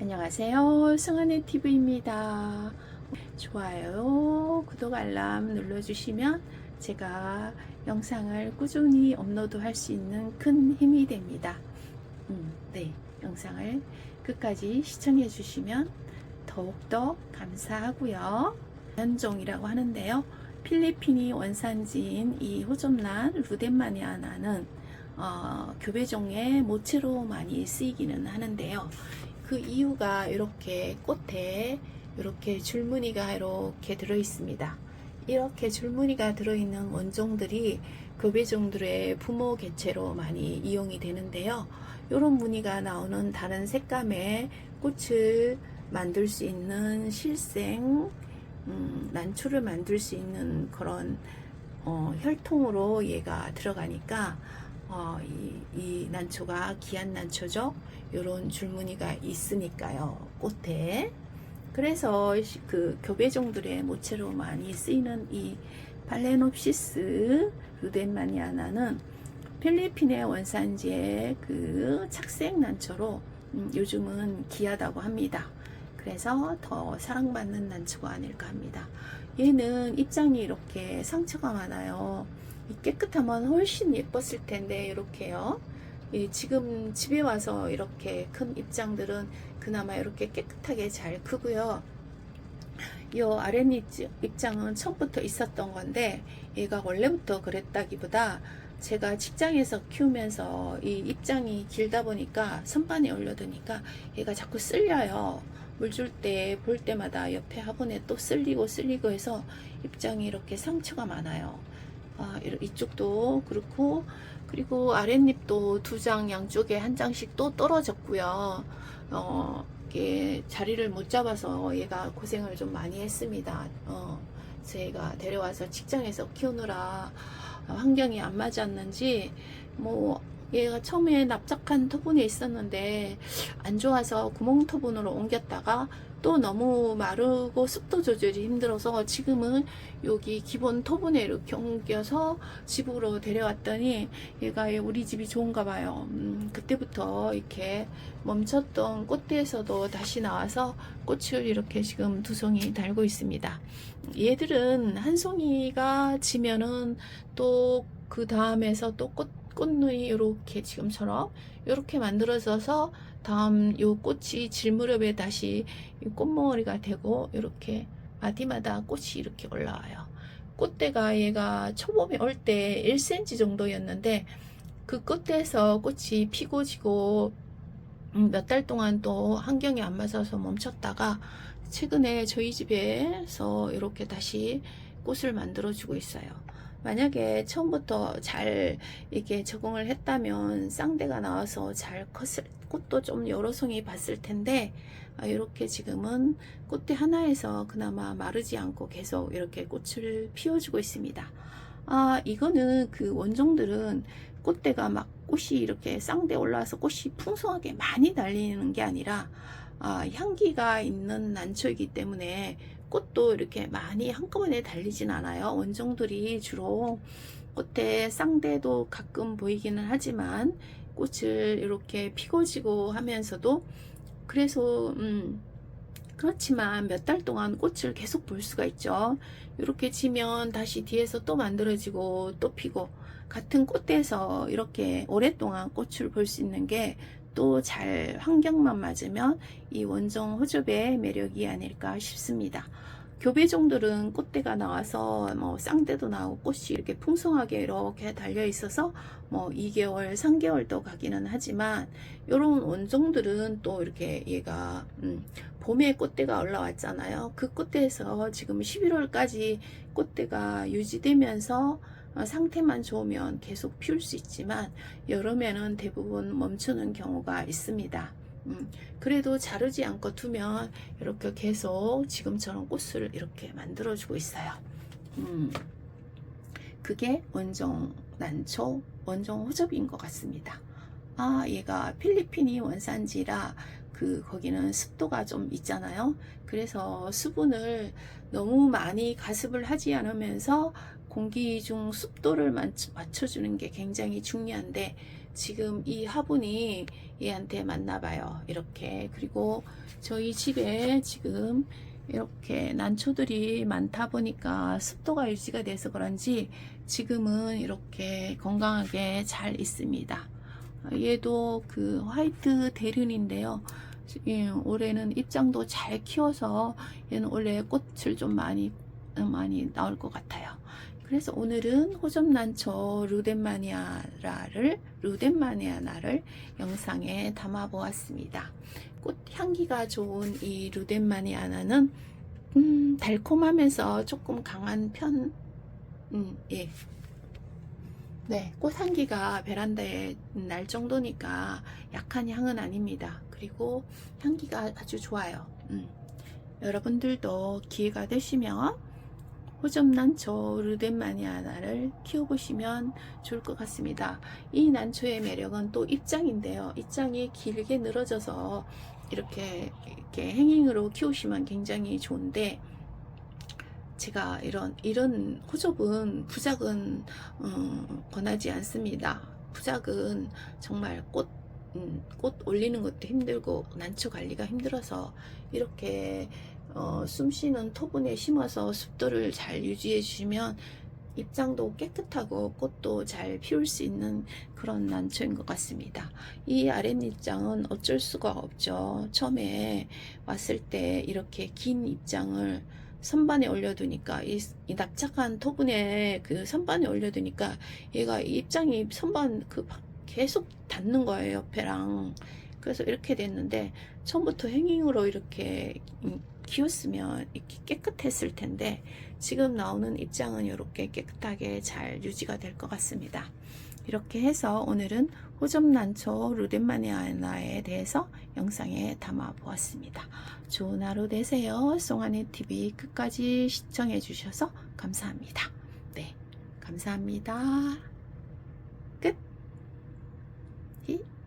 안녕하세요. 승은의 TV입니다. 좋아요, 구독 알람 눌러주시면 제가 영상을 꾸준히 업로드할 수 있는 큰 힘이 됩니다. 음, 네, 영상을 끝까지 시청해 주시면 더욱더 감사하고요. 연종이라고 하는데요. 필리핀이 원산지인 이 호접란 루덴마니아나는 어, 교배종의 모체로 많이 쓰이기는 하는데요. 그 이유가 이렇게 꽃에 이렇게 줄무늬가 이렇게 들어 있습니다. 이렇게 줄무늬가 들어있는 원종들이 교배종들의 부모 개체로 많이 이용이 되는데요. 이런 무늬가 나오는 다른 색감의 꽃을 만들 수 있는 실생 음, 난초를 만들 수 있는 그런 어, 혈통으로 얘가 들어가니까 어, 이, 이 난초가 귀한 난초죠. 요런 줄무늬가 있으니까요. 꽃에. 그래서 시- 그 교배종들의 모체로 많이 쓰이는 이 발레노프시스 루덴마니아나는 필리핀의 원산지의 그 착색 난초로 음, 요즘은 귀하다고 합니다. 그래서 더 사랑받는 난초가 아닐까 합니다. 얘는 입장이 이렇게 상처가 많아요. 이 깨끗하면 훨씬 예뻤을 텐데 이렇게요. 이 지금 집에 와서 이렇게 큰 입장들은 그나마 이렇게 깨끗하게 잘 크고요. 이 아랫입 입장은 처음부터 있었던 건데 얘가 원래부터 그랬다기보다 제가 직장에서 키우면서 이 입장이 길다 보니까 선반에 올려두니까 얘가 자꾸 쓸려요. 물 줄 때 볼 때마다 옆에 화분에 또 쓸리고 쓸리고 해서 입장이 이렇게 상처가 많아요. 아, 이쪽도 그렇고 그리고 아랫잎도 두 장 양쪽에 한 장씩 또 떨어졌고요. 어, 이게 자리를 못 잡아서 얘가 고생을 좀 많이 했습니다. 어, 제가 데려와서 직장에서 키우느라 환경이 안 맞았는지 뭐 얘가 처음에 납작한 토분에 있었는데 안 좋아서 구멍 토분으로 옮겼다가 또 너무 마르고 습도 조절이 힘들어서 지금은 여기 기본 토분에 이렇게 옮겨서 집으로 데려왔더니 얘가 우리 집이 좋은가 봐요. 음, 그때부터 이렇게 멈췄던 꽃대에서도 다시 나와서 꽃을 이렇게 지금 두 송이 달고 있습니다. 얘들은 한 송이가 지면은 또 그 다음에서 또 꽃, 꽃눈이 이렇게 지금처럼 이렇게 만들어져서 다음 요 꽃이 질 무렵에 다시 이 꽃몽어리가 되고 이렇게 마디마다 꽃이 이렇게 올라와요. 꽃대가 얘가 초봄에 올 때 1cm 정도였는데 그 꽃대에서 꽃이 피고 지고 음, 몇달 동안 또 환경이 안 맞아서 멈췄다가 최근에 저희 집에서 이렇게 다시 꽃을 만들어 주고 있어요. 만약에 처음부터 잘 이게 적응을 했다면 쌍대가 나와서 잘 컸을 꽃도 좀 여러 송이 봤을 텐데 아, 이렇게 지금은 꽃대 하나에서 그나마 마르지 않고 계속 이렇게 꽃을 피워주고 있습니다. 아 이거는 그 원종들은 꽃대가 막 꽃이 이렇게 쌍대 올라와서 꽃이 풍성하게 많이 달리는 게 아니라 아, 향기가 있는 난초이기 때문에 꽃도 이렇게 많이 한꺼번에 달리진 않아요. 원종들이 주로 꽃에 쌍대도 가끔 보이기는 하지만 꽃을 이렇게 피고 지고 하면서도 그래서 음 그렇지만 몇 달 동안 꽃을 계속 볼 수가 있죠. 이렇게 지면 다시 뒤에서 또 만들어지고 또 피고 같은 꽃대에서 이렇게 오랫동안 꽃을 볼 수 있는 게 또 잘 환경만 맞으면 이 원종 호접의 매력이 아닐까 싶습니다. 교배종들은 꽃대가 나와서 뭐 쌍대도 나오고 꽃이 이렇게 풍성하게 이렇게 달려 있어서 뭐 2개월, 3개월도 가기는 하지만 이런 원종들은 또 이렇게 얘가 음, 봄에 꽃대가 올라왔잖아요. 그 꽃대에서 지금 11월까지 꽃대가 유지되면서 어, 상태만 좋으면 계속 피울 수 있지만 여름에는 대부분 멈추는 경우가 있습니다. 음, 그래도 자르지 않고 두면 이렇게 계속 지금처럼 꽃을 이렇게 만들어주고 있어요. 음, 그게 원종 난초, 원종 호접인 것 같습니다. 아, 얘가 필리핀이 원산지라 그 거기는 습도가 좀 있잖아요. 그래서 수분을 너무 많이 가습을 하지 않으면서 공기 중 습도를 맞- 맞춰주는 게 굉장히 중요한데 지금 이 화분이 얘한테 맞나 봐요. 이렇게. 그리고 저희 집에 지금 이렇게 난초들이 많다 보니까 습도가 유지가 돼서 그런지 지금은 이렇게 건강하게 잘 있습니다. 얘도 그 화이트 대륜인데요. 예, 올해는 입장도 잘 키워서 얘는 원래 꽃을 좀 많이 많이 나올 것 같아요. 그래서 오늘은 호접난초 루덴마니아라를 루덴마니아나를 영상에 담아 보았습니다. 꽃 향기가 좋은 이 루덴마니아나는 음, 달콤하면서 조금 강한 편, 음, 예. 네, 꽃 향기가 베란다에 날 정도니까 약한 향은 아닙니다. 그리고 향기가 아주 좋아요. 음. 여러분들도 기회가 되시면 호접난초 루덴마니아나를 키워보시면 좋을 것 같습니다. 이 난초의 매력은 또 입장인데요. 입장이 길게 늘어져서 이렇게, 이렇게 행잉으로 키우시면 굉장히 좋은데 제가 이런 이런 호접은 부작은 어, 권하지 않습니다. 부작은 정말 꽃, 음, 꽃 올리는 것도 힘들고 난초 관리가 힘들어서 이렇게 어, 숨 쉬는 토분에 심어서 습도를 잘 유지해 주시면 입장도 깨끗하고 꽃도 잘 피울 수 있는 그런 난초인 것 같습니다. 이 아랫입장은 어쩔 수가 없죠. 처음에 왔을 때 이렇게 긴 입장을 선반에 올려두니까 이, 이 납작한 토분에 그 선반에 올려두니까 얘가 이 입장이 선반 그 바- 계속 닿는 거예요 옆에랑 그래서 이렇게 됐는데 처음부터 행잉으로 이렇게 음, 키웠으면 이렇게 깨끗했을 텐데 지금 나오는 입장은 이렇게 깨끗하게 잘 유지가 될 것 같습니다. 이렇게 해서 오늘은 호접난초 루덴마니아나에 대해서 영상에 담아 보았습니다. 좋은 하루 되세요. 송하네 TV 끝까지 시청해 주셔서 감사합니다. 네, 감사합니다. 끝. 히.